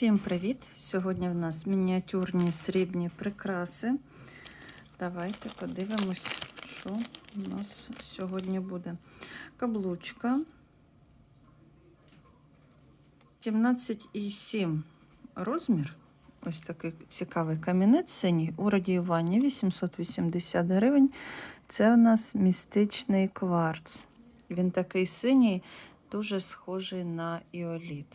Всім привіт! Сьогодні в нас мініатюрні срібні прикраси. Давайте подивимось, що у нас сьогодні буде. Каблучка 17,7 розмір. Ось такий цікавий камінець синій у радіюванні 880 гривень. Це у нас містичний кварц. Він такий синій, дуже схожий на іоліт.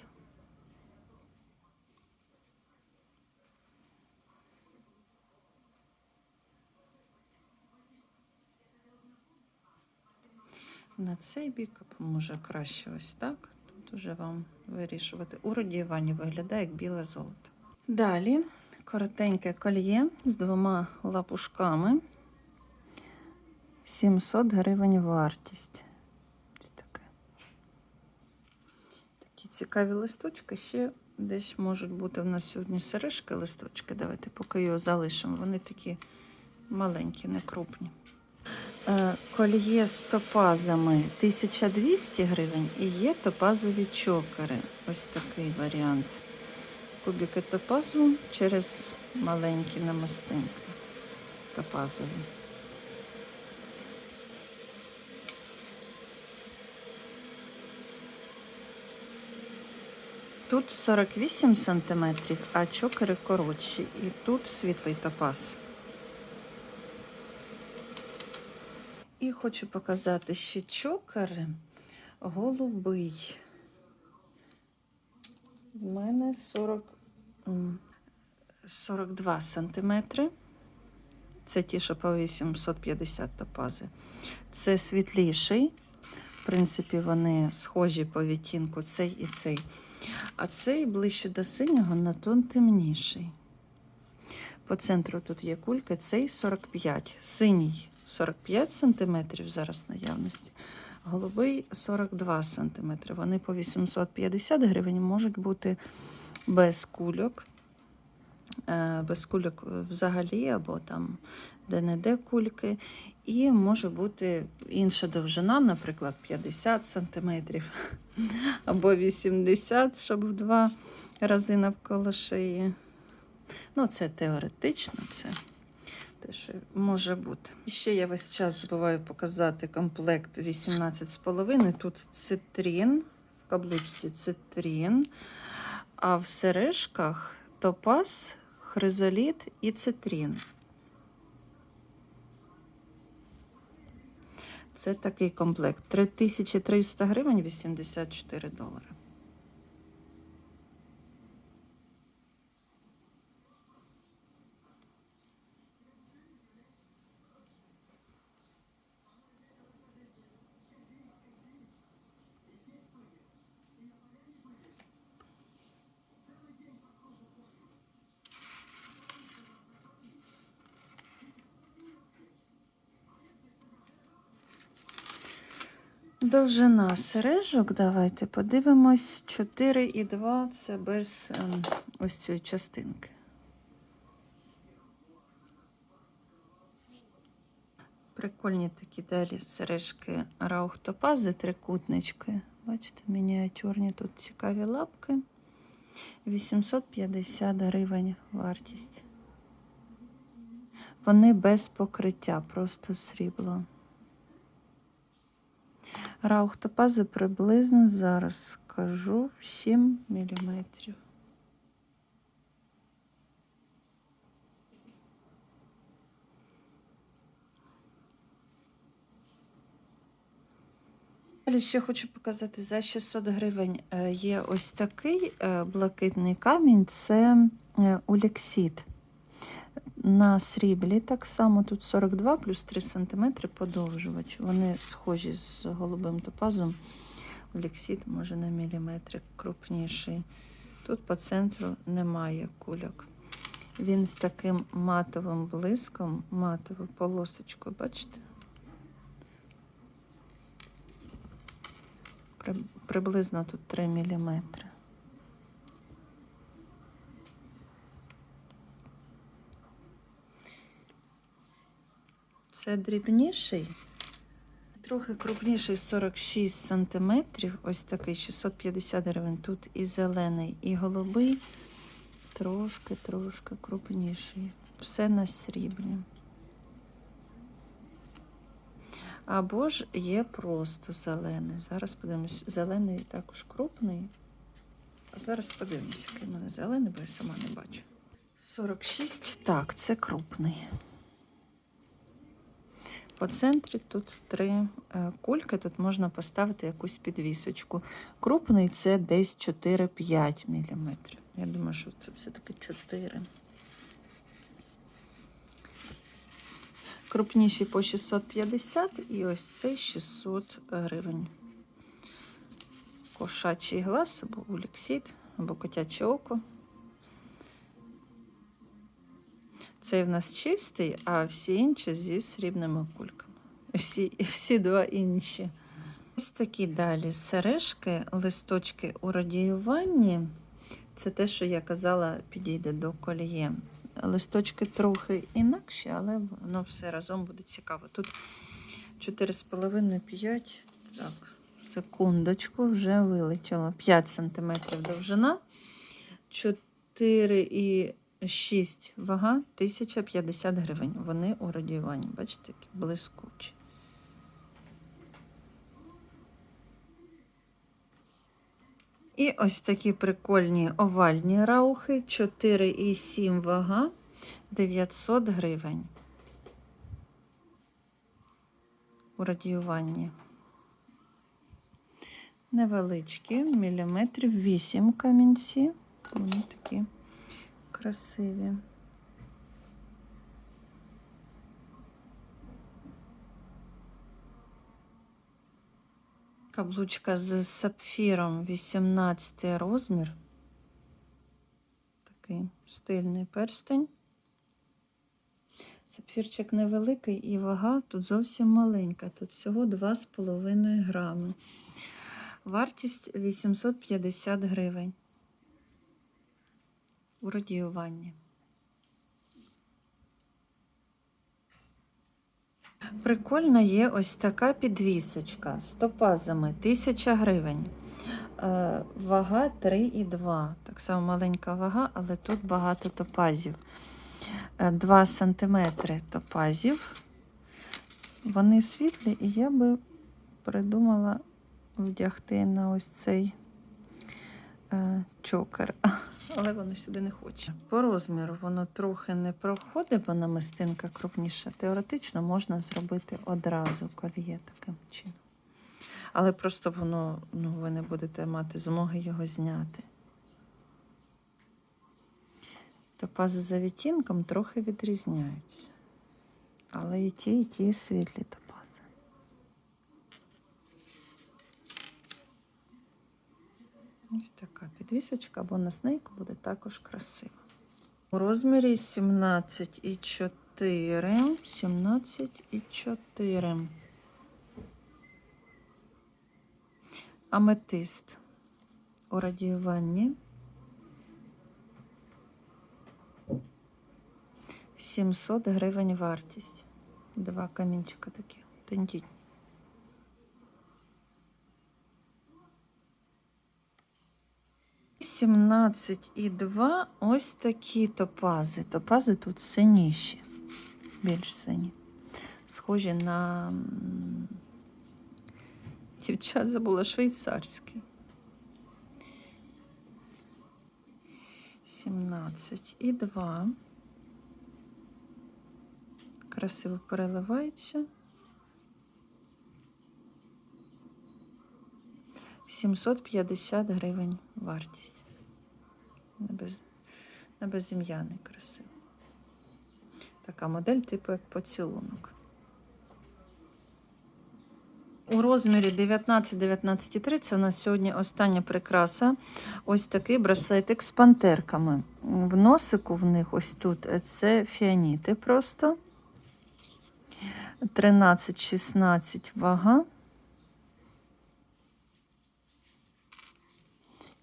На цей бік, може краще ось так. Тут уже вам вирішувати. У радіюванні виглядає як біле золото. Далі коротеньке кольє з двома лапушками. 700 гривень вартість. Ось таке. Такі цікаві листочки. Ще десь можуть бути в нас сьогодні сережки листочки. Давайте поки його залишимо. Вони такі маленькі, не крупні. Е, Кольє з топазами 1200 гривень і є топазові чокери. Ось такий варіант. Кубики топазу через маленькі намистинки топазові. Тут 48 см, а чокери коротші. І тут світлий топаз. І хочу показати ще чокери голубий. У мене 40, 42 сантиметри. Це ті, що по 850 топази. Це світліший. В принципі, вони схожі по відтінку цей і цей. А цей ближче до синього на тон темніший. По центру тут є кулька, цей 45. Синій 45 см зараз наявності. Голубий 42 см. Вони по 850 гривень можуть бути без кульок. Е, Без кульок взагалі, або там де-не-де кульки. І може бути інша довжина, наприклад, 50 см або 80 щоб в два рази навколо шиї. Ну, це теоретично, це те, що може бути. І ще я весь час забуваю показати комплект 18,5. Тут цитрін, в каблучці цитрін, а в сережках топаз, хризоліт і цитрін. Це такий комплект. 3300 гривень 84 долари. Довжина сережок, давайте подивимось. 4,2 це без ем, ось цієї частинки. Прикольні такі далі сережки раухтопази, трикутнички. Бачите, мініатюрні тут цікаві лапки. 850 гривень вартість. Вони без покриття, просто срібло. Раухтопази приблизно зараз скажу 7 мм. Далі ще хочу показати за 600 гривень е, є ось такий е, блакитний камінь це е, улексіт. На сріблі так само тут 42 плюс 3 см подовжувач. Вони схожі з голубим топазом. Олексіт може на міліметр крупніший. Тут по центру немає кульок. Він з таким матовим блиском, матовою полосочкою, бачите? При- Приблизно тут 3 міліметри. Це дрібніший, трохи крупніший 46 см. Ось такий 650 гривень. Тут і зелений, і голубий. трошки-трошки крупніший. Все на сріблі. Або ж є просто зелений. Зараз подивимось. Зелений також крупний. А зараз подивимось, який в мене зелений, бо я сама не бачу. 46. Так, це крупний. По центрі тут три е, кульки, тут можна поставити якусь підвісочку. Крупний це десь 4-5 мм. Я думаю, що це все-таки 4. Крупніший по 650 і ось цей 600 гривень. Кошачий глаз або уліксід, або котяче око. Цей в нас чистий, а всі інші зі срібними кульками. Всі, всі два інші. Ось такі далі сережки, листочки у радіюванні. Це те, що я казала, підійде до коліє. Листочки трохи інакші, але воно все разом буде цікаво. Тут 4,5-5. Так, секундочку, вже вилетіло. 5 см довжина. 4 і 6 вага 1050 гривень. Вони у радіюванні. Бачите, які блискучі. І ось такі прикольні овальні раухи. 4,7 вага 900 гривень. У радіюванні. Невеличкі, міліметрів 8 камінці. Вони такі красиві. Каблучка з сапфіром 18 розмір. Такий стильний перстень. Сапфірчик невеликий і вага тут зовсім маленька. Тут всього 2,5 грами. Вартість 850 гривень у радіюванні. Прикольно є ось така підвісочка з топазами 1000 гривень. Е, Вага 3,2. Так само маленька вага, але тут багато топазів. 2 см топазів. Вони світлі, і я би придумала вдягти на ось цей е, чокер, але воно сюди не хоче. По розміру воно трохи не проходить, бо намистинка крупніша. Теоретично можна зробити одразу кольє таким чином. Але просто воно, ну, ви не будете мати змоги його зняти. Топази за відтінком трохи відрізняються. Але і ті, і ті світлі топази. Ось така підвісочка або на снейку буде також красиво. У розмірі 17,4. 17,4. Аметист у радіюванні. 700 гривень вартість. Два камінчика такі. Тендітні. Сімнадцять і два ось такі топази. Топази тут синіші, більш сині. Схожі на дівчат забула швейцарський. 17 і 2. Красиво переливаються. 750 гривень вартість. На, без, на безім'яний красиво. Така модель, типу як поцілунок. У розмірі 19-19,3 це у нас сьогодні остання прикраса. Ось такий браслетик з пантерками. В носику в них ось тут це фіаніти просто. 13-16 вага.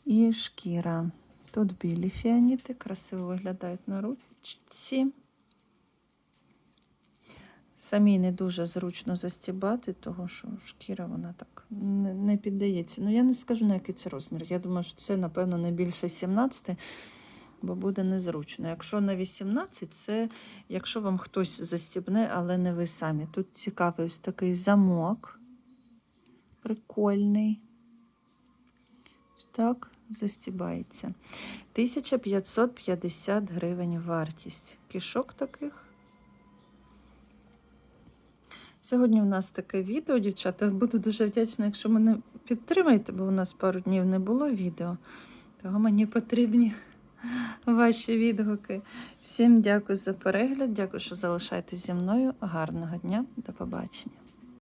І шкіра. Тут білі фіаніти, красиво виглядають на ручці. Самій не дуже зручно застібати, тому що шкіра вона так не піддається. Ну, я не скажу, на який це розмір. Я думаю, що це, напевно, не більше 17. бо буде незручно. Якщо на 18, це якщо вам хтось застібне, але не ви самі. Тут цікавий ось такий замок. Прикольний. Ось так застібається. 1550 гривень вартість. Кішок таких. Сьогодні в нас таке відео, дівчата. Буду дуже вдячна, якщо мене підтримаєте, бо у нас пару днів не було відео. Того мені потрібні ваші відгуки. Всім дякую за перегляд. Дякую, що залишаєтесь зі мною. Гарного дня. До побачення.